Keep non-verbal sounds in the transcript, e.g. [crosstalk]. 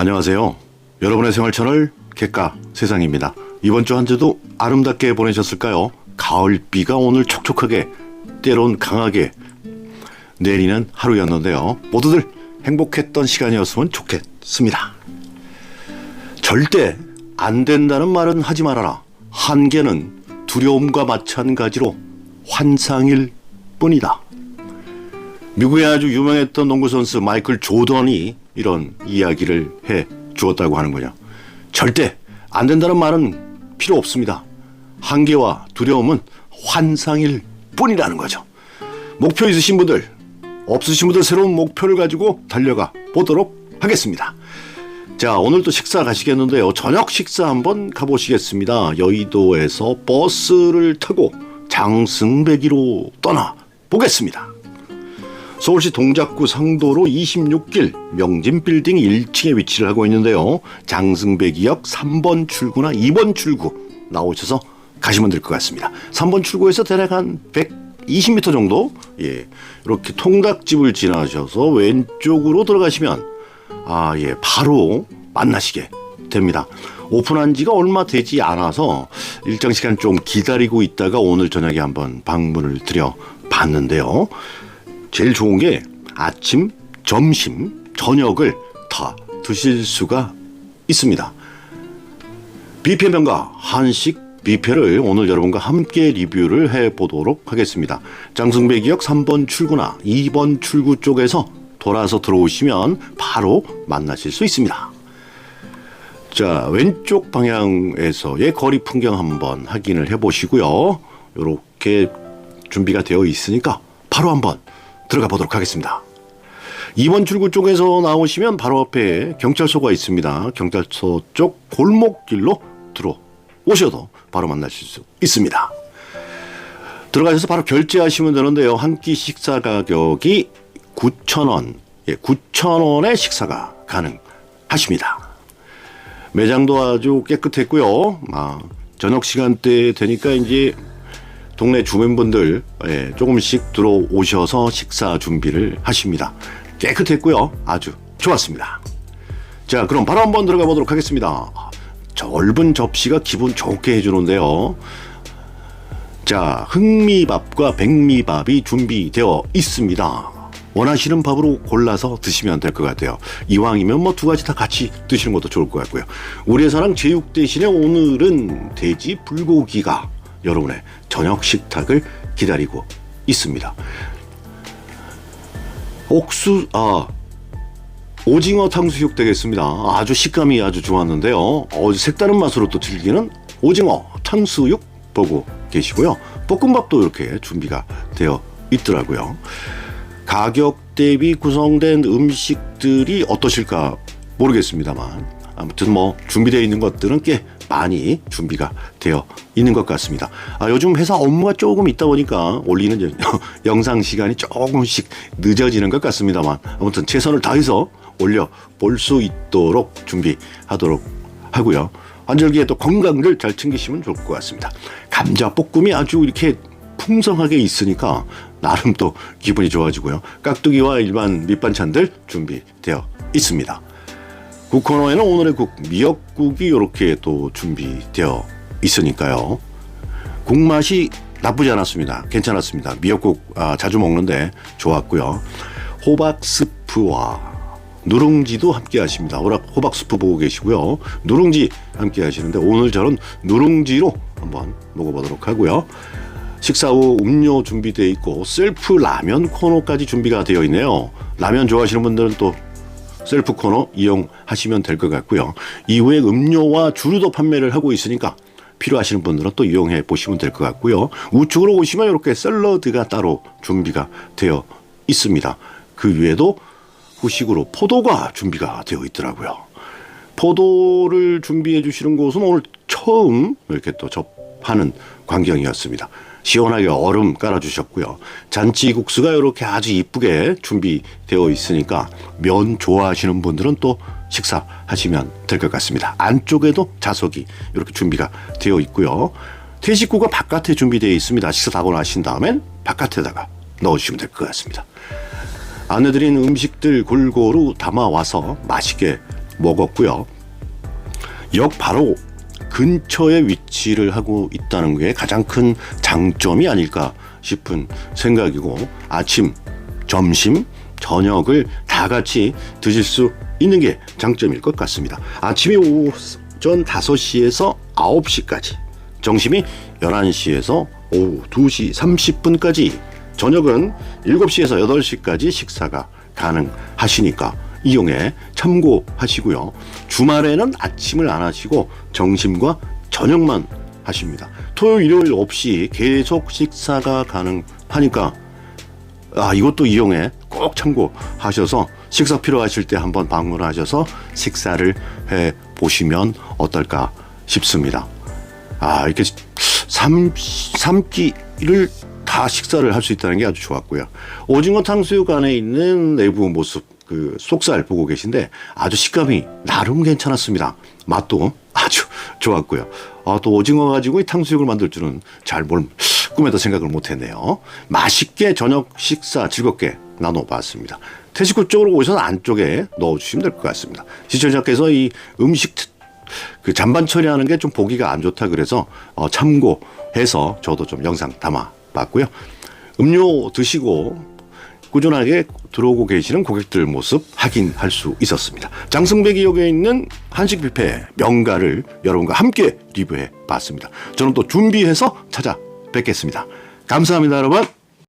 안녕하세요. 여러분의 생활 채널 객가 세상입니다. 이번 주 한 주도 아름답게 보내셨을까요? 가을비가 오늘 촉촉하게 때론 강하게 내리는 하루였는데요. 모두들 행복했던 시간이었으면 좋겠습니다. 절대 안 된다는 말은 하지 말아라. 한계는 두려움과 마찬가지로 환상일 뿐이다. 미국의 아주 유명했던 농구 선수 마이클 조던이 이런 이야기를 해 주었다고 하는 거냐. 절대 안 된다는 말은 필요 없습니다. 한계와 두려움은 환상일 뿐이라는 거죠. 목표 있으신 분들, 없으신 분들 새로운 목표를 가지고 달려가 보도록 하겠습니다. 자, 오늘 또 식사 가시겠는데요. 저녁 식사 한번 가보시겠습니다. 여의도에서 버스를 타고 장승배기로 떠나 보겠습니다. 서울시 동작구 상도로 26길 명진빌딩 1층에 위치를 하고 있는데요. 장승배기역 3번 출구나 2번 출구 나오셔서 가시면 될 것 같습니다. 3번 출구에서 대략 한 120m 정도 예 이렇게 통닭집을 지나셔서 왼쪽으로 들어가시면 아 예 바로 만나시게 됩니다. 오픈한 지가 얼마 되지 않아서 일정 시간 좀 기다리고 있다가 오늘 저녁에 한번 방문을 드려 봤는데요. 제일 좋은 게 아침, 점심, 저녁을 다 드실 수가 있습니다. 뷔페 명가 한식 뷔페를 오늘 여러분과 함께 리뷰를 해 보도록 하겠습니다. 장승배기역 3번 출구나 2번 출구 쪽에서 돌아서 들어오시면 바로 만나실 수 있습니다. 자, 왼쪽 방향에서의 거리 풍경 한번 확인을 해 보시고요. 이렇게 준비가 되어 있으니까 바로 한번 들어가 보도록 하겠습니다. 2번 출구 쪽에서 나오시면 바로 앞에 경찰서가 있습니다. 경찰서 쪽 골목길로 들어오셔도 바로 만나실 수 있습니다. 들어가셔서 바로 결제하시면 되는데요. 한 끼 식사 가격이 9,000원, 예, 9,000원의 식사가 가능하십니다. 매장도 아주 깨끗했고요. 아, 저녁 시간대 되니까 이제 동네 주민분들 예, 조금씩 들어오셔서 식사 준비를 하십니다. 깨끗했고요. 아주 좋았습니다. 자, 그럼 바로 한번 들어가 보도록 하겠습니다. 넓은 접시가 기분 좋게 해주는데요. 자, 흑미밥과 백미밥이 준비되어 있습니다. 원하시는 밥으로 골라서 드시면 될 것 같아요. 이왕이면 뭐 두 가지 다 같이 드시는 것도 좋을 것 같고요. 우리의 사랑 제육 대신에 오늘은 돼지 불고기가 여러분의 저녁 식탁을 기다리고 있습니다. 옥수 아 오징어 탕수육 되겠습니다. 아주 식감이 아주 좋았는데요. 어, 색다른 맛으로 또 즐기는 오징어 탕수육 보고 계시고요. 볶음밥도 이렇게 준비가 되어 있더라고요. 가격 대비 구성된 음식들이 어떠실까 모르겠습니다만 아무튼 뭐 준비되어 있는 것들은 꽤 많이 준비가 되어 있는 것 같습니다. 아, 요즘 회사 업무가 조금 있다 보니까 올리는 여- [laughs] 영상 시간이 조금씩 늦어지는 것 같습니다만 아무튼 최선을 다해서 올려 볼 수 있도록 준비하도록 하고요. 환절기에 또 건강을 잘 챙기시면 좋을 것 같습니다. 감자 볶음이 아주 이렇게 풍성하게 있으니까 나름 또 기분이 좋아지고요. 깍두기와 일반 밑반찬들 준비되어 있습니다. 국 코너에는 오늘의 국 미역국이 이렇게 또 준비되어 있으니까요. 국 맛이 나쁘지 않았습니다. 괜찮았습니다. 미역국 아, 자주 먹는데 좋았고요. 호박 스프와 누룽지도 함께 하십니다. 호박, 스프 보고 계시고요. 누룽지 함께 하시는데 오늘 저는 누룽지로 한번 먹어보도록 하고요. 식사 후 음료 준비되어 있고 셀프 라면 코너까지 준비가 되어 있네요. 라면 좋아하시는 분들은 또 셀프 코너 이용하시면 될 것 같고요. 이후에 음료와 주류도 판매를 하고 있으니까 필요하시는 분들은 또 이용해 보시면 될 것 같고요. 우측으로 오시면 이렇게 샐러드가 따로 준비가 되어 있습니다. 그 위에도 후식으로 포도가 준비가 되어 있더라고요. 포도를 준비해 주시는 곳은 오늘 처음 이렇게 또 접하는 광경이었습니다. 시원하게 얼음 깔아주셨고요. 잔치국수가 이렇게 아주 이쁘게 준비되어 있으니까 면 좋아하시는 분들은 또 식사하시면 될 것 같습니다. 안쪽에도 자석이 이렇게 준비가 되어 있고요. 퇴식구가 바깥에 준비되어 있습니다. 식사 다 하고 나신 다음엔 바깥에다가 넣어주시면 될 것 같습니다. 안내드린 음식들 골고루 담아와서 맛있게 먹었고요. 역 바로 근처에 위치를 하고 있다는 게 가장 큰 장점이 아닐까 싶은 생각이고 아침, 점심, 저녁을 다 같이 드실 수 있는 게 장점일 것 같습니다. 아침이 오전 5시에서 9시까지, 점심이 11시에서 오후 2시 30분까지, 저녁은 7시에서 8시까지 식사가 가능하시니까 이용에 참고하시고요. 주말에는 아침을 안 하시고 점심과 저녁만 하십니다. 토요일, 일요일 없이 계속 식사가 가능하니까 아, 이것도 이용해 꼭 참고하셔서 식사 필요하실 때 한번 방문하셔서 식사를 해 보시면 어떨까 싶습니다. 아, 이렇게 삼, 삼끼를 다 식사를 할 수 있다는 게 아주 좋았고요. 오징어 탕수육 안에 있는 내부 모습, 그 속살 보고 계신데 아주 식감이 나름 괜찮았습니다. 맛도 아주 좋았고요. 아, 또 오징어 가지고 이 탕수육을 만들 줄은 잘 몰, 꿈에도 생각을 못 했네요. 맛있게 저녁 식사 즐겁게 나눠봤습니다. 태식구 쪽으로 오셔서 안쪽에 넣어주시면 될 것 같습니다. 시청자께서 이 음식 그 잔반 처리하는 게 좀 보기가 안 좋다 그래서 어, 참고해서 저도 좀 영상 담아 봤고요. 음료 드시고 꾸준하게 들어오고 계시는 고객들 모습 확인할 수 있었습니다. 장승배기역에 있는 한식 뷔페 명가를 여러분과 함께 리뷰해 봤습니다. 저는 또 준비해서 찾아뵙겠습니다. 감사합니다, 여러분.